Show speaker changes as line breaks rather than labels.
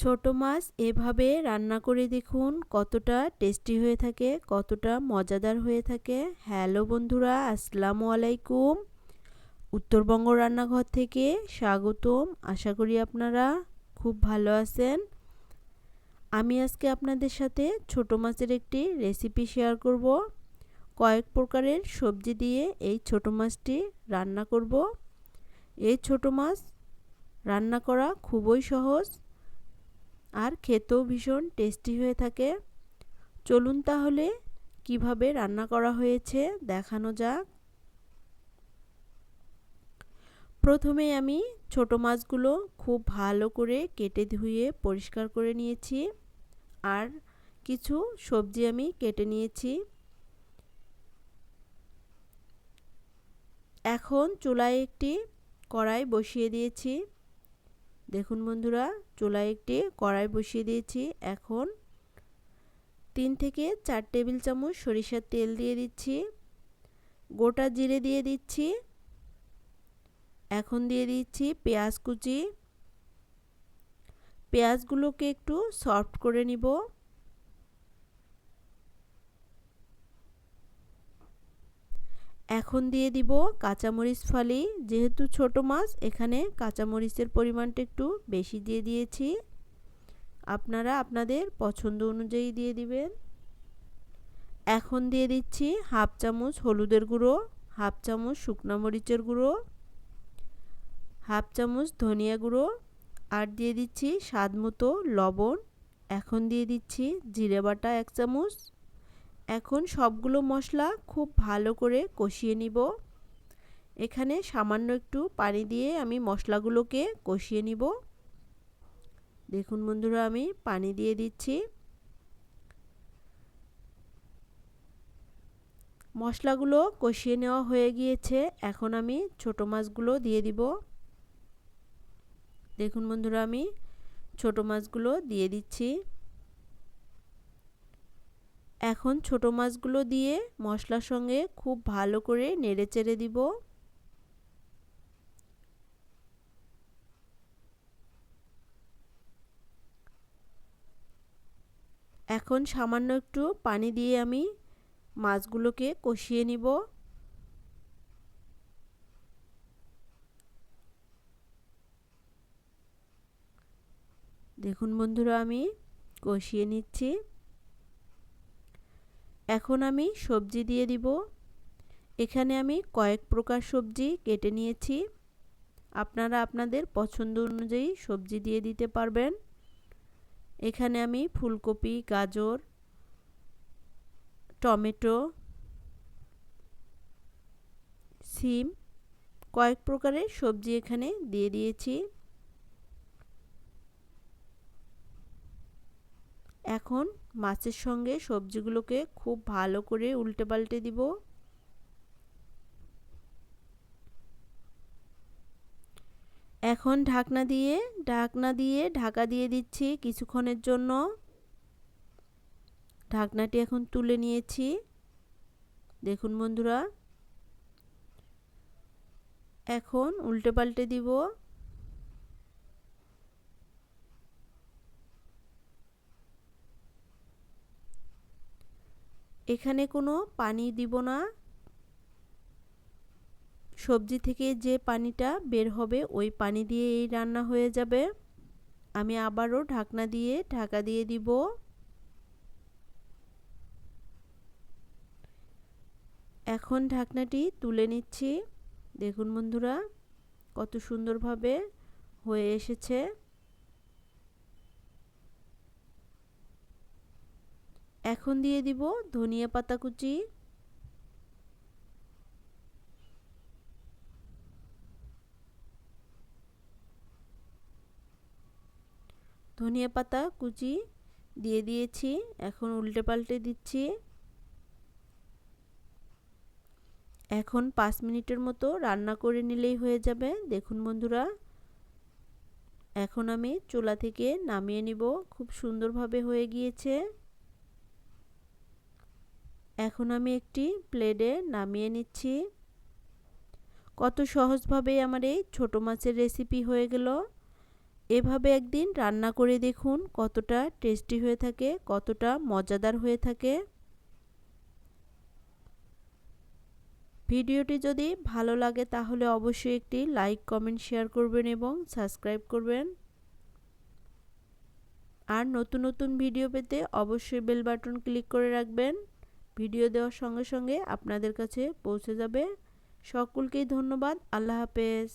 ছোট মাছ এভাবে রান্না করে দেখুন কতটা টেস্টি হয়ে থাকে, কতটা মজাদার হয়ে থাকে। হ্যালো বন্ধুরা, আসসালামু আলাইকুম। উত্তরবঙ্গ রান্নাঘর থেকে স্বাগতম। আশা করি আপনারা খুব ভালো আছেন। আমি আজকে আপনাদের সাথে ছোট মাছের একটি রেসিপি শেয়ার করব। কয়েক প্রকারের সবজি দিয়ে এই ছোট মাছটি রান্না করব। এই ছোট মাছ রান্না করা খুবই সহজ। আর খেতেও ভীষণ টেস্টি হয়ে থাকে। চলুন তাহলে কীভাবে রান্না করা হয়েছে দেখানো যাক। প্রথমে আমি ছোট মাছগুলো খুব ভালো করে কেটে ধুয়ে পরিষ্কার করে নিয়েছি। আর কিছু সবজি আমি কেটে নিয়েছি। এখন চুলায় একটি কড়াই বসিয়ে দিয়েছি। দেখুন বন্ধুরা, চুলায় একটি কড়াই বসিয়ে দিয়েছি। এখন তিন থেকে চার টেবিল চামচ সরিষার তেল দিয়ে দিচ্ছি। গোটা জিরে দিয়ে দিচ্ছি। এখন দিয়ে দিচ্ছি পেঁয়াজ কুচি। পেঁয়াজগুলোকে একটু সফট করে নিব। এখন দিয়ে দিব কাঁচামরিচ ফালি। যেহেতু ছোট মাছ, এখানে কাঁচামরিচের পরিমাণটা একটু বেশি দিয়ে দিয়েছি। আপনারা আপনাদের পছন্দ অনুযায়ী দিয়ে দিবেন। এখন দিয়ে দিচ্ছি হাফ চামচ হলুদের গুঁড়ো, হাফ চামচ শুকনো মরিচের গুঁড়ো, হাফ চামচ ধনিয়া গুঁড়ো, আর দিয়ে দিচ্ছি স্বাদ মতো লবণ। এখন দিয়ে দিচ্ছি জিরে বাটা এক চামচ। এখন সবগুলো মশলা খুব ভালো করে কষিয়ে নিব। এখানে সামান্য একটু পানি দিয়ে আমি মশলাগুলোকে কষিয়ে নিব। দেখুন বন্ধুরা, আমি পানি দিয়ে দিচ্ছি। মশলাগুলো কষিয়ে নেওয়া হয়ে গিয়েছে। এখন আমি ছোট মাছগুলো দিয়ে দিব। দেখুন বন্ধুরা, আমি ছোট মাছগুলো দিয়ে দিচ্ছি। এখন ছোট মাছগুলো দিয়ে মশলার সঙ্গে খুব ভালো করে নেড়ে চেড়ে দিব। এখন সামান্য একটু পানি দিয়ে আমি মাছগুলোকে কষিয়ে নিব। দেখুন বন্ধুরা, আমি কষিয়ে নিচ্ছি। এখন আমি সবজি দিয়ে দিব। এখানে আমি কয়েক প্রকার সবজি কেটে নিয়েছি। আপনারা আপনাদের পছন্দ অনুযায়ী সবজি দিয়ে দিতে পারবেন। এখানে আমি ফুলকপি, গাজর, টমেটো, সিম, কয়েক প্রকারের সবজি এখানে দিয়ে দিয়েছি। এখন মাছের সঙ্গে সবজিগুলোকে খুব ভালো করে উল্টে পাল্টে দিব। এখন ঢাকনা দিয়ে ঢাকনা দিয়ে ঢাকা দিয়ে দিচ্ছি কিছুক্ষণের জন্য। ঢাকনাটি এখন তুলে নিয়েছি। দেখুন বন্ধুরা। এখন উল্টে পাল্টে দিব। এখানে কোনো পানি দিব না। সবজি থেকে যে পানিটা বের হবে, ওই পানি দিয়ে এই রান্না হয়ে যাবে। আমি আবারও ঢাকনা দিয়ে ঢাকা দিয়ে দিব। এখন ঢাকনাটি তুলে নিচ্ছি। দেখুন বন্ধুরা, কত সুন্দরভাবে হয়ে এসেছে। এখন দিয়ে দিব ধনিয়া পাতা কুচি। ধনিয়া পাতা কুচি দিয়ে দিয়েছি, এখন উল্টে পাল্টে দিচ্ছি। এখন পাঁচ মিনিটের মতো রান্না করে নিলেই হয়ে যাবে। দেখুন বন্ধুরা, এখন আমি চুলা থেকে নামিয়ে নিব। খুব সুন্দরভাবে হয়ে গিয়েছে। এখন আমি একটি প্লেটে নামিয়ে নিচ্ছি। কত সহজভাবে আমার এই ছোটো মাছের রেসিপি হয়ে গেল। এভাবে একদিন রান্না করে দেখুন কতটা টেস্টি হয়ে থাকে, কতটা মজাদার হয়ে থাকে। ভিডিওটি যদি ভালো লাগে তাহলে অবশ্যই একটি লাইক কমেন্ট শেয়ার করবেন এবং সাবস্ক্রাইব করবেন। আর নতুন নতুন ভিডিও পেতে অবশ্যই বেল বাটন ক্লিক করে রাখবেন। ভিডিও দেওয়ার সঙ্গে সঙ্গে আপনাদের কাছে পৌঁছে যাবে। সকলকেই ধন্যবাদ। আল্লাহ হাফেজ।